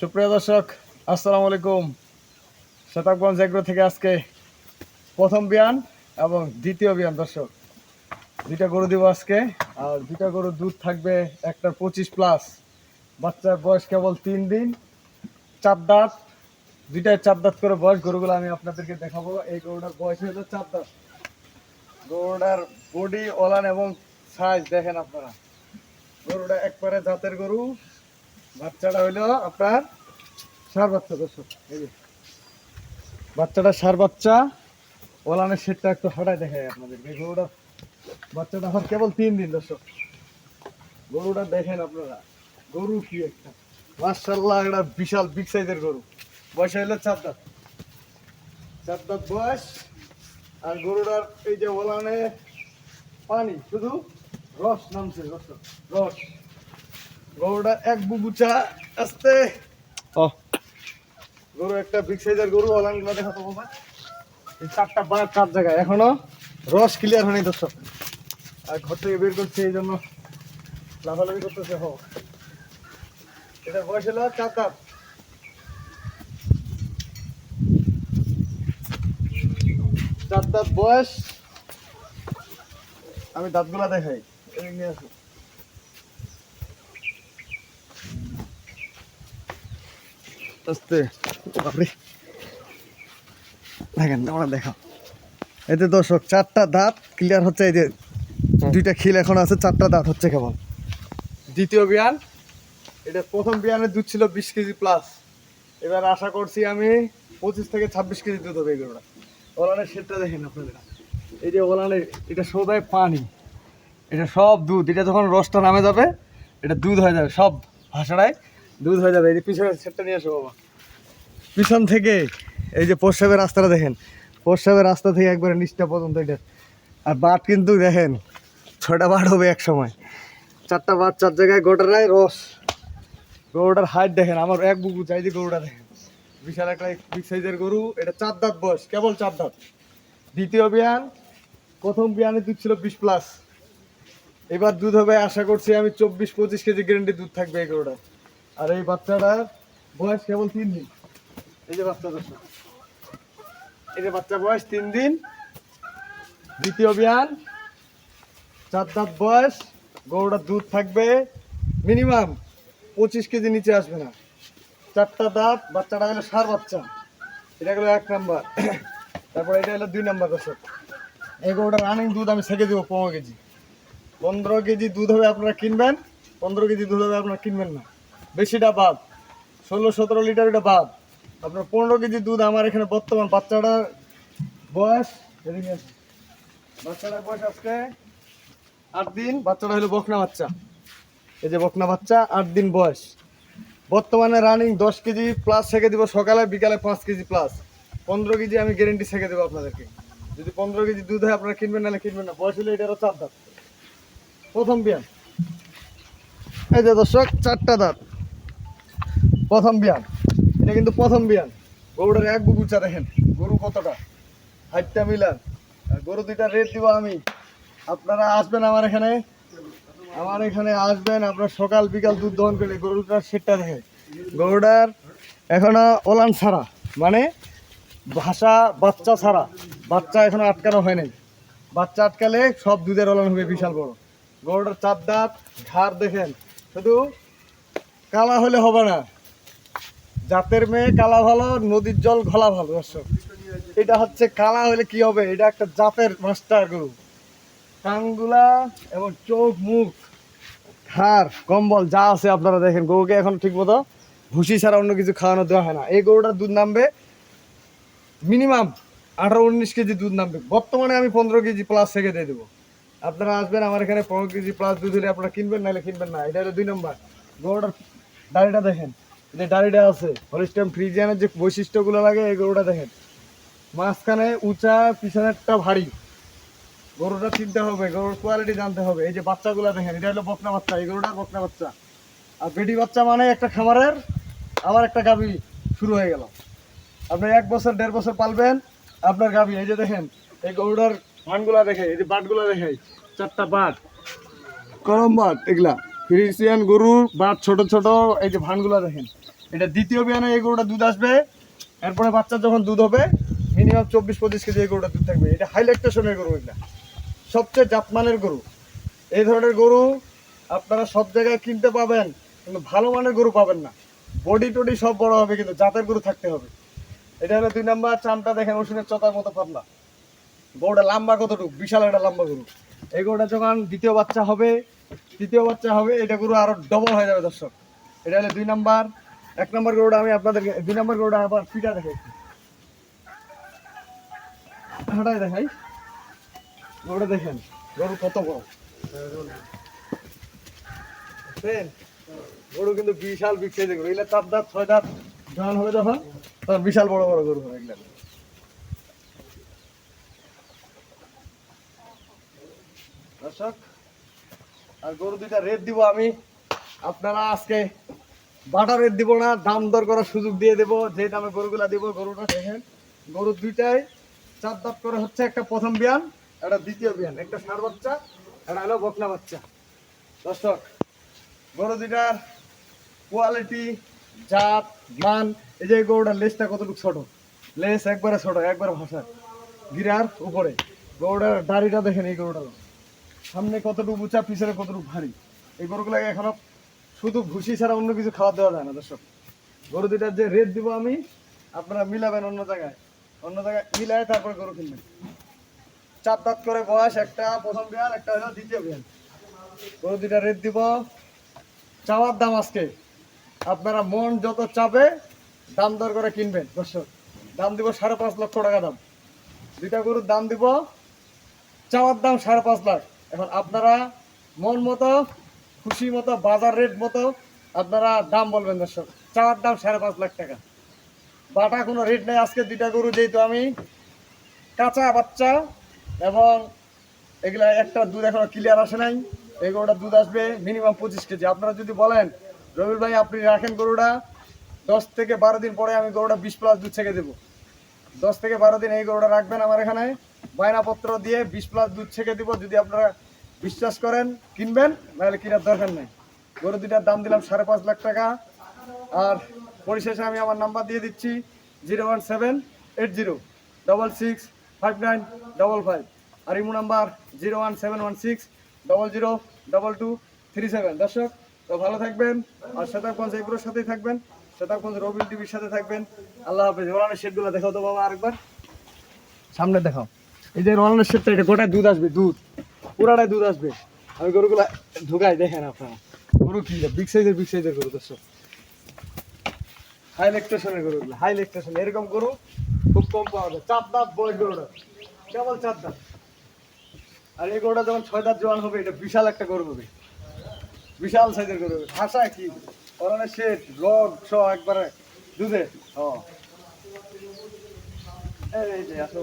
সুপ্রিয় দর্শক, আসসালামু আলাইকুম। শতাবগঞ্জ এগ্রো থেকে আজকে প্রথম বিয়ান এবং দ্বিতীয় বিয়ান, দর্শক। দুইটা গরু দিব আজকে, আর দুইটা গরুর দুধ থাকবে একটা পঁচিশ প্লাস বাচ্চার বয়স কেবল তিন দিন। চার দাঁত দুইটায় চার দাঁত করে বয়স। গরুগুলো আমি আপনাদেরকে দেখাবো। এই গরুটার বয়স হলো চার দাঁত গরুটার বডি ওলান এবং সাইজ দেখেন আপনারা। গরুটা একবারে জাতের গরু। বাচ্চাটা হইল আপনার সার বাচ্চা, দর্শক, এই বাচ্চাটা সার বাচ্চা, ওলানের সেটটা একটু হঠাৎ দেখায় আপনাদের। গরুটা বাচ্চাটা আমার কেবল তিন দিন, দর্শক। গরুটা দেখেন আপনারা, গরু কি একটা। মার্শাল্লাহ একটা বিশাল বিগ সাইজের গরু। বয়স হইল চার দাঁত। চার দাঁত বয়স, আর গরুটার এই যে ওলানে পানি, শুধু রস নামছে, দর্শক, রস। গরুটা এক বুবুচা আসতে। ও। গরু একটা বিগ সাইজের গরু অলানগুলো দেখাতো বাবা। এই চারটা বার চার জায়গায়। এখনও রস ক্লিয়ার হয়নি দর্শক। আর ঘর থেকে বের করছে এই জন্য লাফালাফি করতেছে হ। এটার বয়স হলো চার দাঁত চার দাঁত বয়স। আমি দাঁতগুলা দেখাই। নিয়ে আসো। আস্তে। বাপরে। দেখেন আমরা দেখাও এতে দর্শক চারটা দাঁত ক্লিয়ার হচ্ছে এই যে দুইটা খিল এখন আছে চারটা দাঁত হচ্ছে কেবল। দ্বিতীয় বিয়ান এটা প্রথম বিয়ানের দুধ ছিল বিশ কেজি প্লাস এবার আশা করছি আমি পঁচিশ থেকে ছাব্বিশ কেজি দুধ হবে এগুলোটা ওলানের সেটটা দেখেন আপনারা। এই যে ওলানের এটা সবাই পানি। এটা সব দুধ। এটা যখন রসটা নামে যাবে এটা দুধ হয়ে যাবে সব ভাষাটায়। দুধ হয়ে যাবে, এই যে পিছনে সেটটা নিয়ে আসো বাবা। পিছন থেকে, এই যে প্রস্রাবের রাস্তাটা দেখেন প্রস্রাবের রাস্তা থেকে একবারে নিচটা পর্যন্ত এটা। আর বাট কিন্তু দেখেন ছটা বাট হবে এক সময়। চারটা বাট চার জায়গায় গোটারায় রস। গরুটার হাইট দেখেন, আমার এক বুকু চাই যে গরুটা দেখেন। বিশাল একটা বিগ সাইজের গরু, এটা চার দাঁত বয়স, কেবল চার দাঁত। দ্বিতীয় বিয়ান, প্রথম বিয়ানে দুধ ছিল বিশ প্লাস এবার দুধ হবে, আশা করছি আমি চব্বিশ পঁচিশ কেজি গ্যারেন্টি দুধ থাকবে এই গরুটা আর এই বাচ্চাটার বয়স কেবল তিন দিন। এই যে বাচ্চা দশটা এই যে বাচ্চা বয়স তিন দিন। দ্বিতীয় বিয়ান চার দাঁত বয়স। গরুটার দুধ থাকবে মিনিমাম পঁচিশ কেজি নিচে আসবে না। চারটা দাঁত, বাচ্চাটা হলো সার বাচ্চা। এটা গেলো এক নাম্বার। তারপর এটা হলো দুই নাম্বার দর্শক। এই গরুটার রানিং দুধ আমি ছেঁকে দেবো পনেরো কেজি। পনেরো কেজি দুধ হবে আপনারা কিনবেন। পনেরো কেজি দুধ হবে আপনারা কিনবেন না। বেশিটা বাদ। ষোলো, সতেরো লিটার এটা বাদ। আপনার পনেরো কেজি দুধ আমার এখানে বর্তমান বাচ্চাটার বয়স। বাচ্চাটার বয়স আজকে আট দিন, বাচ্চাটা হলো বকনা বাচ্চা। এই যে বকনা বাচ্চা, আট দিন বয়স। বর্তমানে রানিং দশ কেজি প্লাস ছেঁকে দিব সকালে, বিকালে পাঁচ কেজি প্লাস পনেরো কেজি আমি গ্যারেন্টি ছেঁকে দেবো আপনাদেরকে। যদি পনেরো কেজি দুধ হয়, আপনারা কিনবেন, নাহলে কিনবেন না। বয়স হলে এটারও চার দাঁত। প্রথম বিয়ান এই যে দর্শক, চারটা দাঁত। প্রথম বিয়ান। এটা কিন্তু প্রথম বিয়ান। গরুটার এক বুকুচা দেখেন। গরু কতটা? হাইটটা মিলান। গরু দুইটা রেট দিব আমি। আপনারা আসবেন আমার এখানে। আমার এখানে আসবেন। আপনার সকাল, বিকাল দুধ দহন করলে গরুটার সেটটা দেখে গরুটার এখনও ওলান ছাড়া। মানে ভাষা বাচ্চা ছাড়া। বাচ্চা এখনও আটকানো হয় নাই। বাচ্চা আটকালে সব দুধের ওলান হবে বিশাল বড়। গরুটার চার দাঁত, ঘাড় দেখেন। শুধু কালা হলে হবে না। জাতের মেয়ে, কালা ভালো, নদীর জল, ঘোলা ভালো, দর্শক। এটা হচ্ছে কালা হলে কি হবে? এটা একটা জাতের মাস্টার গরু। কানগুলা এবং চোখ, মুখ হাড় কম্বল, যা আছে আপনারা দেখেন। গরুকে এখন ঠিক মতো ভুসি ছাড়া অন্য কিছু খাওয়ানো দেওয়া হয় না। এই গরুটার দুধ নামবে মিনিমাম আঠারো উনিশ কেজি দুধ নামবে। বর্তমানে আমি পনেরো কেজি প্লাস থেকে দিয়ে দেবো। আপনারা আসবেন, আমার এখানে পনেরো কেজি প্লাস দুধ হলে আপনারা কিনবেন, নাহলে কিনবেন না। এটা হলো দুই নম্বর। গরুটার দাড়িটা দেখেন। দাড়িটা আছে। হলিস্টাম ফ্রিজিয়ানের যে বৈশিষ্ট্যগুলো লাগে এই গরুটা দেখেন। মাঝখানে উঁচা পিছনেরটা ভারী। গরুটা চিনতে হবে, গরুর কোয়ালিটি জানতে হবে। এই যে বাচ্চাগুলো দেখেন, এটা হলো বকনা বাচ্চা, এই গরুটা বকনা বাচ্চা। আর বেটি বাচ্চা মানে একটা খামারের, আবার একটা গাভি শুরু হয়ে গেল। আপনি এক বছর, দেড় বছর পালবেন, আপনার গাবি এই যে দেখেন, এই গরুটার ভানগুলা দেখে এই যে বাটগুলা দেখে চারটা বাট করম বাট, এগুলা। ফ্রিজিয়ান গরুর বাট ছোট ছোট এই যে ভানগুলা দেখেন, এটা দ্বিতীয় বিয়ানে এই গরুটা দুধ আসবে, এরপরে বাচ্চা যখন দুধ হবে মিনিমাম চব্বিশ পঁচিশ কেজি এই গরুটা দুধ থাকবে। এটা হাইলাইটেশনের গরু এটা, সবচেয়ে জাতমানের গরু। এই ধরনের গরু আপনারা সব জায়গায় কিনতে পাবেন, কিন্তু ভালো মানের গরু পাবেন না। বডি টডি সব বড় হবে, কিন্তু জাতের গরু থাকতে হবে। এটা হলো দুই নাম্বার, চামটা দেখেন ওষুধের চতার মতো পাতলা। গরুটা লম্বা কতটুকু? বিশাল একটা লম্বা গরু। এই গরুটা যখন দ্বিতীয় বাচ্চা হবে তৃতীয় বাচ্চা হবে, এটা গরু আরও ডবল হয়ে যাবে দর্শক। এটা হলো দুই নাম্বার। এক নম্বর গরুটা আমি আপনাদেরকে, দুই নম্বর গরুটা আবার পিটা দেখাই। হাঁটাই দেখাই। গরুটা দেখেন, গরু কত বড়। গরু কিন্তু বিশাল বিগ সাইজের গরু। এগুলো চার দাঁত, ছয় দাঁত জোয়ান হবে যখন, তখন বিশাল বড় বড় গরু হবে এগুলো। দর্শক আর গরু দুইটা রেট দিব আমি। আপনারা আজকে বাটা রেট দিব না, দাম দর করার সুযোগ দিয়ে দেবো। যে দামে গরুগুলা দিব, গরুটা দেখেন, গরু দুইটাই চার দাঁত করে হচ্ছে একটা প্রথম বিয়ান, একটা দ্বিতীয় বিয়ান, একটা ষাঁড় বাচ্চা, একটা হলো বকনা বাচ্চা। দর্শক, গরু দুইটার কোয়ালিটি জাত, মান, এই যে গরুটার লেজটা কতটুকু ছোট? লেজ একবারে ছোট, একবারে ভাষা গিরার উপরে। গরুটার দাড়িটা দেখেন এই গরুটার। সামনে কতটুকু উঁচা পিছনে কতটুকু ভারী? এই গরুগুলোকে এখনও শুধু ভুসি ছাড়া অন্য কিছু খাওয়া দেওয়া যায় না, দর্শক। গরু দুইটার যে রেট দিব আমি, আপনারা মিলাবেন অন্য জায়গায়। অন্য জায়গায় মিলায় তারপরে গরু কিনবেন। চার দাঁত করে বয়স, একটা প্রথম বিয়ান একটা হলো দ্বিতীয় বিয়ান গরু দুইটা রেট দিব। চাওয়ার দাম আজকে। আপনারা মন যত চাপে দাম দর করে কিনবেন, দর্শক। দাম দিব সাড়ে পাঁচ লক্ষ টাকা দাম। দুইটা গরুর দাম দিব, চাওয়ার দাম সাড়ে পাঁচ লাখ। এখন আপনারা মন মতো, খুশি মতো, বাজার রেট মতো আপনারা দাম বলবেন দর্শক। চাওয়ার দাম সাড়ে পাঁচ লাখ টাকা। বাটা কোনো রেট নেই, আজকে দুইটা গরু যেহেতু আমি কাঁচা বাচ্চা এবং এগুলা একটা দুধ এখনও ক্লিয়ার আসে নাই। এই গরুটা দুধ আসবে মিনিমাম পঁচিশ কেজি। আপনারা যদি বলেন রবির ভাই, আপনি রাখেন গরুটা, দশ থেকে বারো দিন পরে আমি গরুটা বিশ প্লাস দুধ ছেঁকে দেবো। দশ থেকে বারো দিন এই গরুটা রাখবেন আমার এখানে। বায়নাপত্র দিয়ে বিশ প্লাস দুধ ছেঁকে দিব যদি আপনারা বিশ্বাস করেন, কিনবেন, নাহলে কেনার দরকার নেই। গরু দুটার দাম দিলাম সাড়ে পাঁচ লাখ টাকা। আর পরিশেষে আমি আমার নাম্বার দিয়ে দিচ্ছি, zero one seven eight zero double six five nine double five. আর imo number zero one seven one six double zero double two three seven. দর্শক, তো ভালো থাকবেন। আর শতাবগঞ্জ এগুলোর সাথেই থাকবেন। শতাবগঞ্জ রবিল টিভির সাথে থাকবেন। আল্লাহ হাফেজ। ওরানের শেডগুলো দেখাও তো বাবা আরেকবার। সামনে দেখাও। এই যে রোলানের শেডটা এটা গোটায় দুধ আসবে, দুধ। পুরাটাই দুধ আসবে। আমি গরুগুলা ঢুকাই, দেখেন আপনারা। গরু কি বিগ সাইজের বিগ সাইজের গরু, দর্শক। হাই লেকটেশনের গরুগুলো হাই লেকটেশন এরকম গরু খুব কম পাওয়া যায়। চার দাঁত বয়স গরুটা। কেবল চার দাঁত আর এই গরুটা যখন ছয় দাঁত জোয়ান হবে, এটা বিশাল একটা গরু হবে। বিশাল সাইজের গরু ভাষা কি? ওরানে শেড রড ছ একবারে দুধে হ এই যে, আসো।